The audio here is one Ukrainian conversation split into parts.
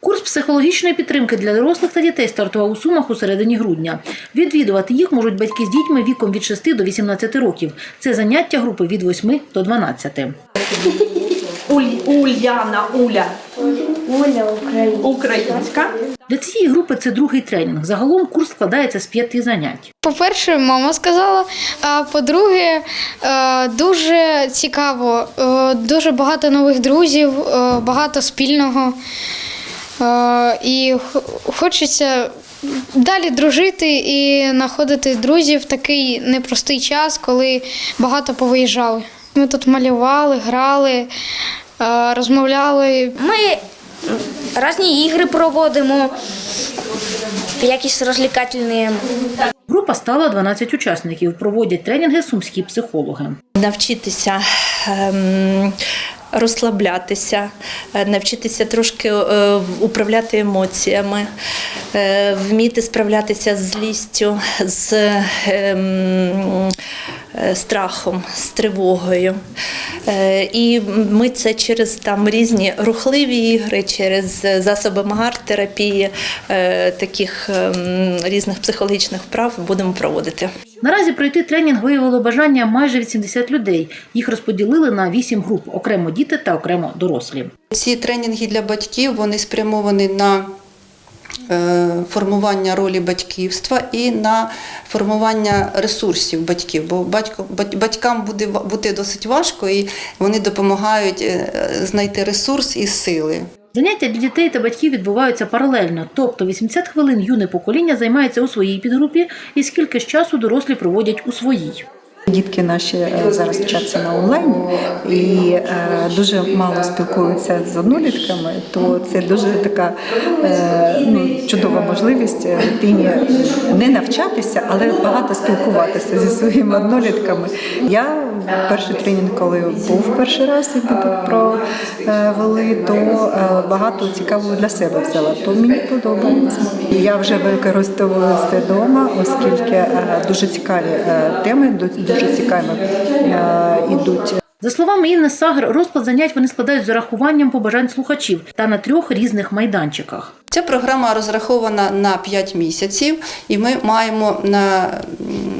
Курс психологічної підтримки для дорослих та дітей стартував у Сумах у середині грудня. Відвідувати їх можуть батьки з дітьми віком від 6 до 18 років. Це заняття групи від 8 до 12. Уль, Ульяна, Уля, Україна. українська. Для цієї групи це другий тренінг. Загалом курс складається з п'яти занять. По-перше, мама сказала. А по-друге, е, дуже цікаво, е, дуже багато нових друзів, е, багато спільного. Е, І хочеться далі дружити і знаходити друзів в такий непростий час, коли багато повиїжджали. Ми тут малювали, грали, е, розмовляли. Ми різні ігри проводимо, якісь розлікательні. Група стала 12 учасників. Проводять тренінги сумські психологи. навчитися ем, розслаблятися, е, навчитися трошки е, управляти емоціями, е, вміти справлятися з злістю, з ем, страхом, з тривогою. І ми це через там різні рухливі ігри, через засоби магар-терапії, таких ем, різних психологічних вправ будемо проводити. Наразі пройти тренінг виявило бажання майже 80 людей. Їх розподілили на 8 груп: окремо діти та окремо дорослі. Ці тренінги для батьків вони спрямовані на е, формування ролі батьківства і на формування ресурсів батьків. Бо батько, батькам буде бути досить важко, і вони допомагають е, знайти ресурс і сили. Заняття для дітей та батьків відбуваються паралельно, тобто 80 хвилин юне покоління займається у своїй підгрупі, і скільки ж часу дорослі проводять у своїй. Дітки наші е, зараз вчаться на онлайні і е, дуже мало спілкуються з однолітками, то це дуже така е, ну, чудова можливість дитині не навчатися, але багато спілкуватися зі своїми однолітками. Я перший тренінг, коли був перший раз, ми провели, то е, багато цікавого для себе взяла. То мені подобається. Я вже використовую це вдома, оскільки е, дуже цікаві е, теми, ду- дуже цікаві е, ідуть. За словами Інни Сагр, розклад занять вони складають з урахуванням побажань слухачів та на трьох різних майданчиках. Ця програма розрахована на 5 місяців, і ми маємо на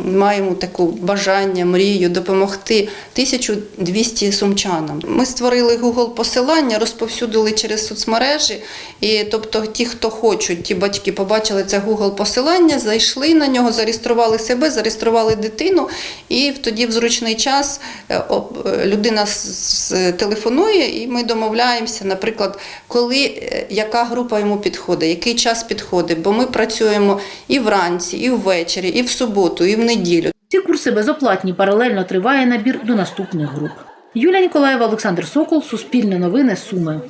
маємо таку бажання, мрію допомогти 1200 сумчанам. Ми створили Google посилання, розповсюдили через соцмережі. І тобто, ті, хто хочуть, ті батьки побачили це Google посилання, зайшли на нього, зареєстрували себе, зареєстрували дитину, і тоді в зручний час е, е, людина телефонує, і ми домовляємося, наприклад, коли е, яка група йому підходить, який час підходить, бо ми працюємо і вранці, і ввечері, і в суботу, і в неділю. Ці курси безоплатні. Паралельно триває набір до наступних груп. Юлія Ніколаєва, Олександр Сокол, Суспільне новини, Суми.